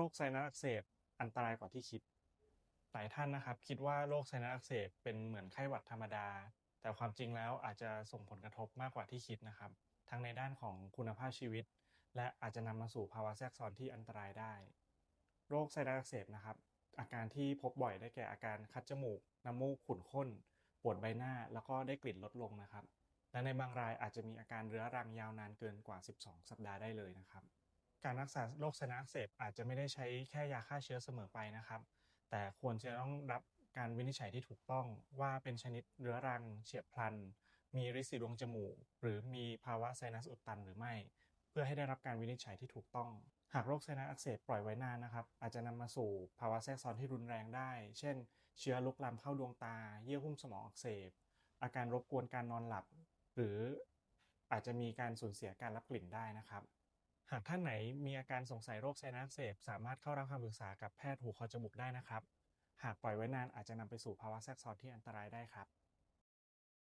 โรคไซนัสอักเสบอันตรายกว่าที่คิด หลายท่านนะครับ คิดว่าโรคไซนัสอักเสบเป็นเหมือนไข้หวัดธรรมดา แต่ความจริงแล้วอาจจะส่งผลกระทบมากกว่าที่คิดนะครับ ทั้งในด้านของคุณภาพชีวิต และอาจจะนำมาสู่ภาวะแทรกซ้อนที่อันตรายได้ โรคไซนัสอักเสบนะครับ อาการที่พบบ่อยได้แก่อาการคัดจมูก น้ำมูกขุ่นข้น ปวดใบหน้า แล้วก็ได้กลิ่นลดลงนะครับ และในบางรายอาจจะมีอาการเรื้อรังยาวนานเกินกว่า 12 สัปดาห์ได้เลยนะครับ การรักษาโรคไซนัสอักเสบอาจจะไม่ได้ใช้แค่ยาฆ่าเชื้อเสมอไปนะครับ แต่ควรจะต้องรับการวินิจฉัยที่ถูกต้องว่าเป็นชนิดเรื้อรัง เฉียบพลัน มีริดสีดวงจมูก หรือมีภาวะไซนัสอุดตันหรือไม่ เพื่อให้ได้รับการวินิจฉัยที่ถูกต้อง หากโรคไซนัสอักเสบปล่อยไว้นานนะครับ อาจจะนำมาสู่ภาวะแทรกซ้อนที่รุนแรงได้ เช่น เชื้อลุกลามเข้าดวงตา เยื่อหุ้มสมองอักเสบ อาการรบกวนการนอนหลับ หรืออาจจะมีการสูญเสียการรับกลิ่นได้นะครับ หากท่านไหนมีอาการสงสัยโรคไซนัสเสพสามารถเข้ารับคำปรึกษากับแพทย์หูคอจมูกได้นะครับ หากปล่อยไว้นานอาจจะนำไปสู่ภาวะแทรกซ้อนที่อันตรายได้ครับ